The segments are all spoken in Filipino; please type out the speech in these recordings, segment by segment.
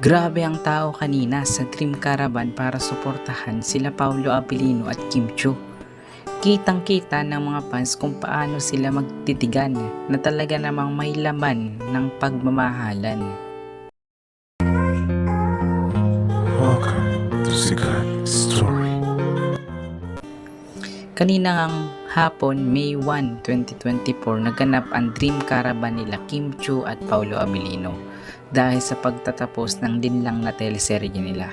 Grabe ang tao kanina sa Dream Caravan para suportahan sila Paulo Abilino at Kim Chiu. Kitang-kita ng mga fans kung paano sila magtitigan na talaga namang may laman ng pagmamahalan. Welcome to Sikat Story. Kanina ngang hapon, May 1, 2024, naganap ang Dream Caravan nila Kim Chiu at Paulo Abilino dahil sa pagtatapos ng dinlang na teleserye nila.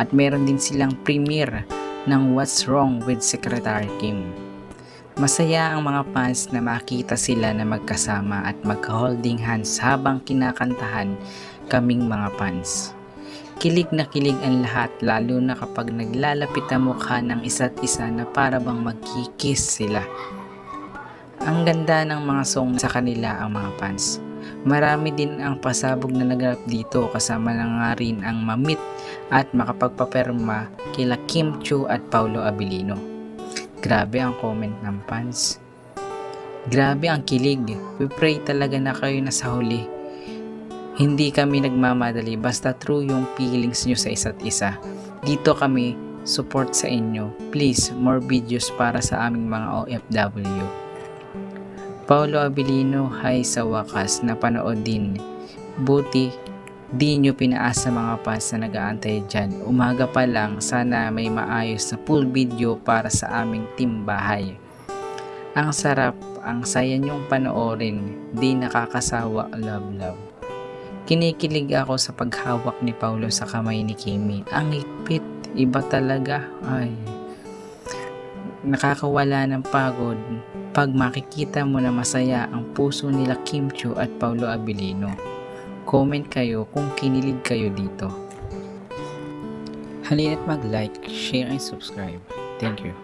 At meron din silang premiere ng What's Wrong with Secretary Kim. Masaya ang mga fans na makita sila na magkasama at magka-holding hands habang kinakantahan kaming mga fans. Kilig na kilig ang lahat lalo na kapag naglalapit ang mukha ng isa't isa na para bang magkikis sila. Ang ganda ng mga song sa kanila ang mga fans. Marami din ang pasabog na naganap dito kasama na nga rin ang mamit at makapagpaperma kila Kim Chu at Paulo Abilino. Grabe ang comment ng fans. Grabe ang kilig. We pray talaga na kayo na sa huli. Hindi kami nagmamadali basta true yung feelings nyo sa isa't isa. Dito kami support sa inyo. Please, more videos para sa aming mga OFW. Paulo Abilino, hay sa wakas napanood din. Buti, di nyo pinaasa mga fans na nag-aantay dyan. Umaga pa lang, sana may maayos na full video para sa aming team bahay. Ang sarap, ang saya nyong panoorin, di nakakasawa, love love. Kinikilig ako sa paghawak ni Paulo sa kamay ni Kimi. Ang higpit, iba talaga. Ay, nakakawala ng pagod pag makikita mo na masaya ang puso nila Kim Chu at Paulo Abilino. Comment kayo kung kinilig kayo dito. Halina't mag-like, share, and subscribe. Thank you.